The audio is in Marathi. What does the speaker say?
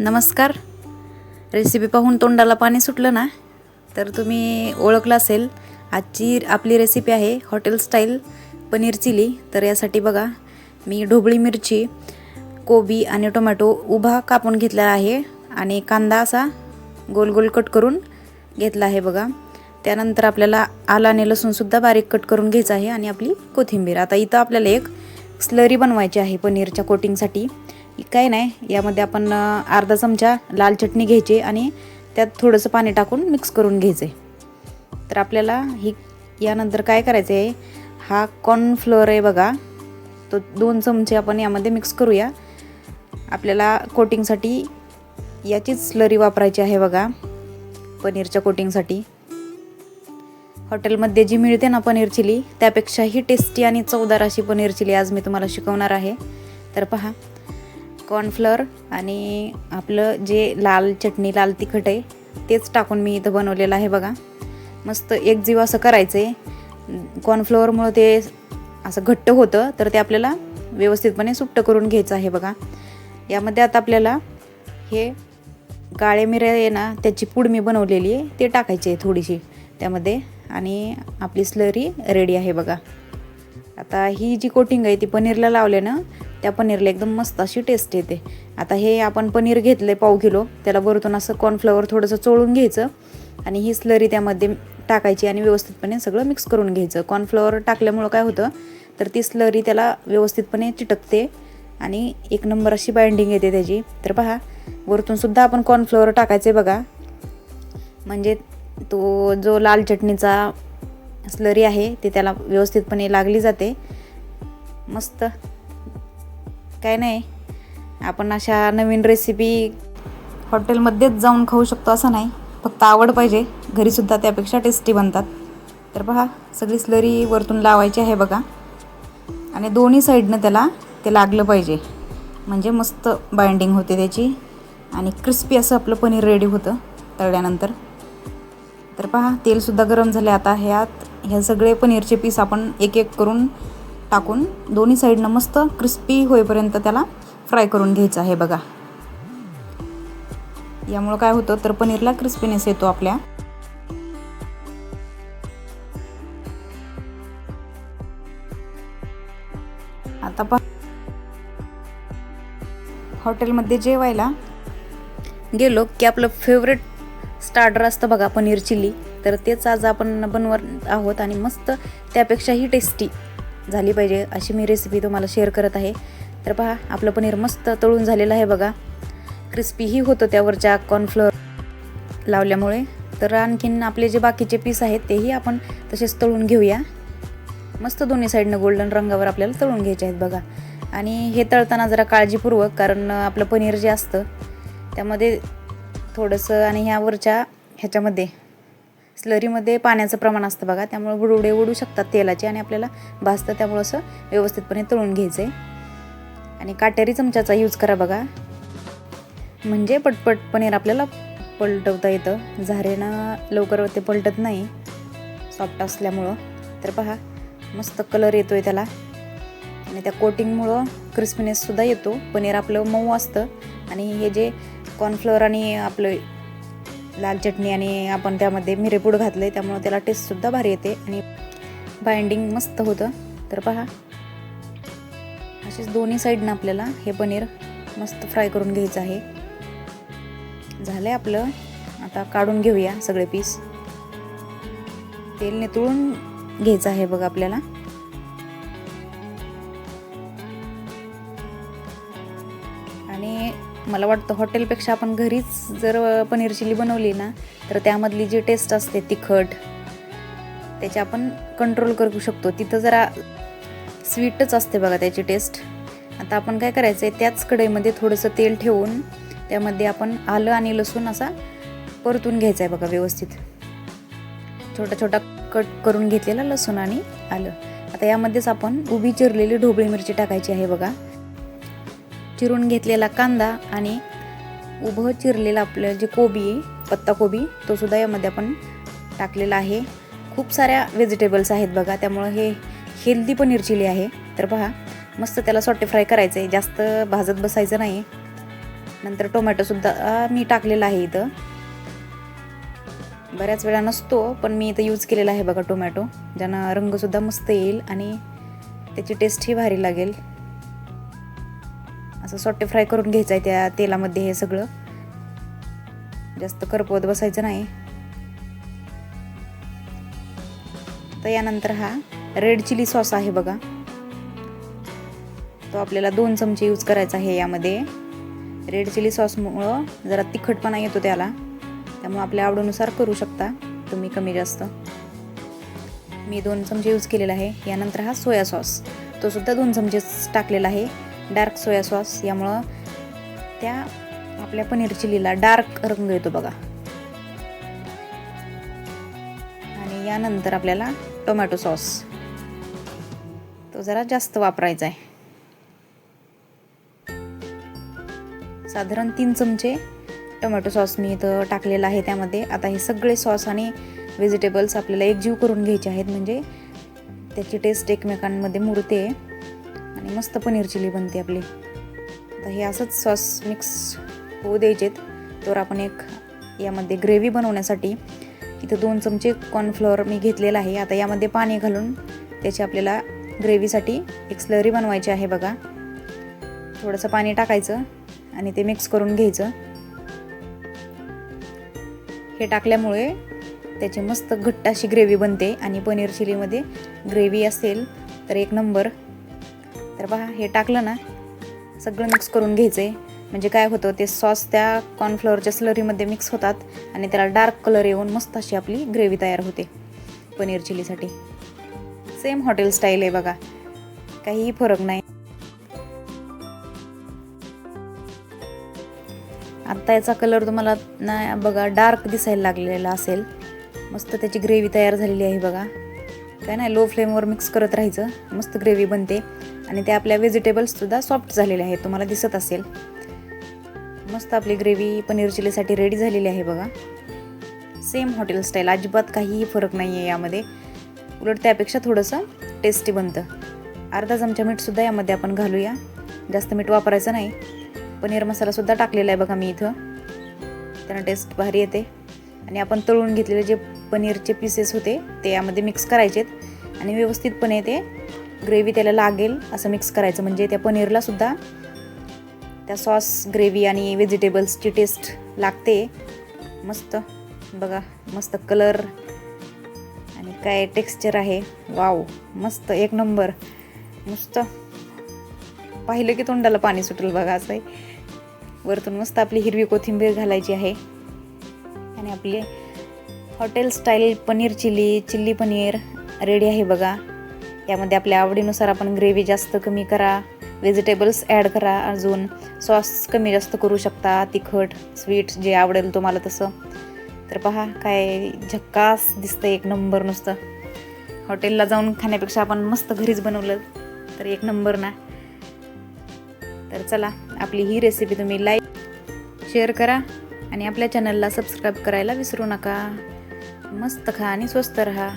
नमस्कार. रेसिपी पाहून तोंडाला पाणी सुटलं ना? तर तुम्ही ओळखलं असेल आजची आपली रेसिपी आहे हॉटेल स्टाईल पनीर चिली. तर यासाठी बघा मी ढोबळी मिरची कोबी आणि टोमॅटो उभा कापून घेतला आहे आणि कांदा असा गोल गोल कट करून घेतला आहे बघा. त्यानंतर आपल्याला आला आणि लसूणसुद्धा बारीक कट करून घ्यायचं आहे आणि आपली कोथिंबीर. आता इथं आपल्याला एक स्लरी बनवायची आहे पनीरच्या कोटिंगसाठी काय नाही. यामध्ये आपण अर्धा चमचा लाल चटणी घ्यायची आणि त्यात थोडंसं पाणी टाकून मिक्स करून घ्यायचं आहे तर आपल्याला ही यानंतर काय करायचं आहे हा कॉर्नफ्लोअर आहे बघा. तो दोन चमचे आपण यामध्ये मिक्स करूया. आपल्याला कोटिंगसाठी याचीच स्लरी वापरायची आहे बघा पनीरच्या कोटिंगसाठी हॉटेलमध्ये जी मिळते ना पनीर चिली त्यापेक्षाही टेस्टी आणि चवदार अशी पनीर चिली आज मी तुम्हाला शिकवणार आहे. तर पहा कॉर्नफ्लॉर आणि आपलं जे लाल चटणी लाल तिखट आहे तेच टाकून मी इथं बनवलेलं आहे बघा. मस्त एक जीव असं करायचं आहे कॉर्नफ्लॉवरमुळं ते असं घट्ट होतं तर ते आपल्याला व्यवस्थितपणे सुट्ट करून घ्यायचं आहे बघा. यामध्ये आता आपल्याला हे काळे मिऱ्या आहे ना त्याची पूड मी बनवलेली आहे ते टाकायची आहे थोडीशी त्यामध्ये. आणि आपली स्लरी रेडी आहे बघा. आता ही जी कोटिंग आहे ती पनीरला लावल्यानं त्या पनीरला एकदम मस्त अशी टेस्ट येते. आता हे आपण पनीर घेतलं आहे पाव किलो त्याला वरतून असं कॉर्नफ्लॉवर थोडंसं चोळून घ्यायचं आणि ही स्लरी त्यामध्ये टाकायची आणि व्यवस्थितपणे सगळं मिक्स करून घ्यायचं. कॉर्नफ्लॉवर टाकल्यामुळं काय होतं तर ती स्लरी त्याला व्यवस्थितपणे चिटकते आणि एक नंबर अशी बाइंडिंग येते त्याची. तर पहा वरतूनसुद्धा आपण कॉर्नफ्लॉवर टाकायचे बघा. म्हणजे तो जो लाल चटणीचा स्लरी आहे ते त्याला व्यवस्थितपणे लागली जाते. मस्त. काय नाही. आपण अशा नवीन रेसिपी हॉटेलमध्येच जाऊन खाऊ शकतो असं नाही. फक्त आवड पाहिजे. घरीसुद्धा त्यापेक्षा टेस्टी बनतात. तर पहा सगळी स्लरी वरतून लावायची आहे बघा. आणि दोन्ही साईडनं त्याला ते लागलं पाहिजे. म्हणजे मस्त बाइंडिंग होते त्याची. आणि क्रिस्पी असं आपलं पनीर रेडी होतं. तळल्यानंतर. तर पहा तेलसुद्धा गरम झाले. आता ह्यात हे सगळे पनीरचे पीस आपण एक एक करून टाकून दोन्ही साईडनं मस्त क्रिस्पी होईपर्यंत त्याला फ्राय करून घ्यायचं आहे बघा. यामुळं काय होतं तर पनीरला क्रिस्पीनेस येतो आपल्या. आता पहा. हॉटेलमध्ये जेवायला गेलो की आपलं फेवरेट स्टार्टर असतं बघा पनीर चिली तर तेच आज आपण बनवत आहोत आणि मस्त त्यापेक्षाही टेस्टी झाली पाहिजे अशी मी रेसिपी तुम्हाला शेअर करत आहे. तर पहा आपलं पनीर मस्त तळून झालेलं आहे बघा. क्रिस्पीही होतं त्यावरच्या कॉर्नफ्लोअर लावल्यामुळे. तर आणखीन आपले जे बाकीचे पीस आहेत तेही आपण तसेच तळून घेऊया. मस्त दोन्ही साईडनं गोल्डन रंगावर आपल्याला तळून घ्यायचे आहेत बघा. आणि हे तळताना जरा काळजीपूर्वक कारण आपलं पनीर जे असतं त्यामध्ये थोडंसं आणि ह्यावरच्या ह्याच्यामध्ये स्लरीमध्ये पाण्याचं प्रमाण असतं बघा त्यामुळे बुडवडे उडू शकतात तेलाचे आणि आपल्याला भाजतं त्यामुळं असं व्यवस्थितपणे तळून घ्यायचं आहे आणि काटेरी चमच्याचा यूज करा बघा. म्हणजे पटपट पनीर आपल्याला पलटवता येतं. झारेनं लवकर ते पलटत नाही सॉफ्ट असल्यामुळं. तर पहा मस्त कलर येतो आहे त्याला. आणि त्या कोटिंगमुळं क्रिस्पीनेससुद्धा येतो. पनीर आपलं मऊ असतं. आणि हे जे कॉर्नफ्लोअर आणि आपलं लाल चटणी आणि आपण त्यामध्ये मिरेपूड घातलं आहे त्यामुळं त्याला टेस्टसुद्धा भारी येते. आणि बाइंडिंग मस्त होतं. तर पहा. असेच दोन्ही साईडनं आपल्याला हे पनीर मस्त फ्राय करून घ्यायचं आहे. झालं आहे आपलं. आता काढून घेऊया सगळे पीस तेल नितळून घ्यायचं आहे बघा आपल्याला. मला वाटतं हॉटेलपेक्षा आपण घरीच जर पनीर चिली बनवली ना तर त्यामधली जी टेस्ट असते तिखट त्याची आपण कंट्रोल करू शकतो. तिथं जरा स्वीटच असते बघा त्याची टेस्ट आता आपण काय करायचं आहे त्याच कढईमध्ये थोडंसं तेल ठेवून त्यामध्ये आपण आलं आणि लसूण असा परतून घ्यायचा आहे बघा व्यवस्थित. छोटा छोटा कट करून घेतलेला लसूण आणि आलं. आता यामध्येच आपण उभी चिरलेली ढोबळी मिरची टाकायची आहे बघा. चिरून घेतलेला कांदा आणि उभं चिरलेलं आपलं जे कोबी आहे तो सुद्धा यामध्ये आपण टाकलेला आहे. खूप साऱ्या व्हेजिटेबल्स आहेत बघा त्यामुळं हे हेल्दी पनीर चिली आहे. तर पहा मस्त त्याला सॉटे फ्राय करायचं आहे जास्त भाजत बसायचं नाही. नंतर टोमॅटोसुद्धा मी टाकलेला आहे इथं. बऱ्याच वेळा नसतो पण मी इथं यूज केलेला आहे बघा टोमॅटो ज्यानं रंगसुद्धा मस्त येईल आणि त्याची टेस्टही भारी लागेल. असं सॉटे फ्राय करून घ्यायचं आहे त्या तेलामध्ये हे सगळं. जास्त करपवत बसायचं नाही. तर यानंतर हा रेड चिली सॉस आहे बघा. तो आपल्याला दोन चमचे यूज करायचा आहे यामध्ये. रेड चिली सॉसमुळं जरा तिखटपणा येतो त्याला. त्यामुळे आपल्या आवडीनुसार करू शकता तुम्ही कमी जास्त. मी दोन चमचे यूज केलेला आहे. यानंतर हा सोया सॉस. तो सुद्धा दोन चमचेच टाकलेला आहे. डार्क सोया सॉस यामुळं त्या आपल्या पनीर चिलीला डार्क रंग येतो बघा. आणि यानंतर आपल्याला टोमॅटो सॉस तो जरा जास्त वापरायचा आहे. साधारण तीन चमचे टोमॅटो सॉस मी इथं टाकलेला आहे त्यामध्ये. आता हे सगळे सॉस आणि व्हेजिटेबल्स आपल्याला एकजीव करून घ्यायचे आहेत. म्हणजे त्याची टेस्ट एकमेकांमध्ये मुरते. आणि मस्त पनीर चिली बनते आपली. आता हे असंच सॉस मिक्स होऊ द्यायचेत. तर आपण एक यामध्ये ग्रेव्ही बनवण्यासाठी इथं दोन चमचे कॉर्नफ्लॉवर मी घेतलेला आहे. आता यामध्ये पाणी घालून त्याची आपल्याला ग्रेव्हीसाठी एक स्लरी बनवायची आहे बघा. थोडंसं पाणी टाकायचं आणि ते मिक्स करून घ्यायचं. हे टाकल्यामुळे त्याची मस्त घट्ट अशी ग्रेव्ही बनते आणि पनीर चिलीमध्ये ग्रेव्ही असेल तर एक नंबर. तर पहा हे टाकलं ना सगळं मिक्स करून घ्यायचं आहे म्हणजे काय होतं ते सॉस त्या कॉर्नफ्लॉवरच्या स्लरीमध्ये मिक्स होतात आणि त्याला डार्क कलर येऊन मस्त अशी आपली ग्रेव्ही तयार होते पनीर चिलीसाठी सेम हॉटेल स्टाईल आहे बघा. काहीही फरक नाही. आत्ता याचा कलर तुम्हाला ना बघा डार्क दिसायला लागलेला असेल. मस्त त्याची ग्रेव्ही तयार झालेली आहे बघा. काय नाही लो फ्लेमवर मिक्स करत राहायचं. मस्त ग्रेव्ही बनते. आणि ते आपल्या व्हेजिटेबल्ससुद्धा सॉफ्ट झालेले आहेत. तुम्हाला दिसत असेल. मस्त आपली ग्रेव्ही पनीर चिलीसाठी रेडी झालेली आहे बघा. सेम हॉटेल स्टाईल अजिबात काहीही फरक नाही आहे यामध्ये. उलट त्यापेक्षा थोडंसं टेस्टी बनतं. अर्धा चमचा मीठसुद्धा यामध्ये आपण घालूया. जास्त मीठ वापरायचं नाही. पनीर मसालासुद्धा टाकलेला आहे बघा मी इथं. त्यानं टेस्ट भारी येते. आणि आपण तळून घेतलेले जे पनीरचे पीसेस होते ते यामध्ये मिक्स करायचेत. आणि व्यवस्थितपणे ते ग्रेव्ही त्याला लागेल असं मिक्स करायचं. म्हणजे त्या पनीरला सुद्धा त्या सॉस ग्रेव्ही आणि व्हेजिटेबल्सची टेस्ट लागते. मस्त. बघा मस्त कलर आणि काय टेक्स्चर आहे? वाव मस्त. एक नंबर मस्त. पाहिलं की तोंडाला पाणी सुटेल बघा असं आहे वरतून मस्त आपली हिरवी कोथिंबीर घालायची आहे. आणि आपले hotel style paneer chilli chilli paneer ready आहे बघा. यामध्ये आपल्या आवडीनुसार आपण ग्रेव्ही जास्त कमी करा व्हेजिटेबल्स ॲड करा अजून सॉस कमी जास्त करू शकता तिखट स्वीट जे आवडेल तुम्हाला तसं. तर पहा काय झक्कास दिसतं एक नंबर नुसतं. हॉटेलला जाऊन खाण्यापेक्षा आपण मस्त घरीच बनवलं तर एक नंबर ना. तर चला आपली ही रेसिपी तुम्ही लाईक शेअर करा. आणि आपल्या चॅनलला सबस्क्राईब करायला विसरू नका. मस्त खा आणि स्वस्त रहा.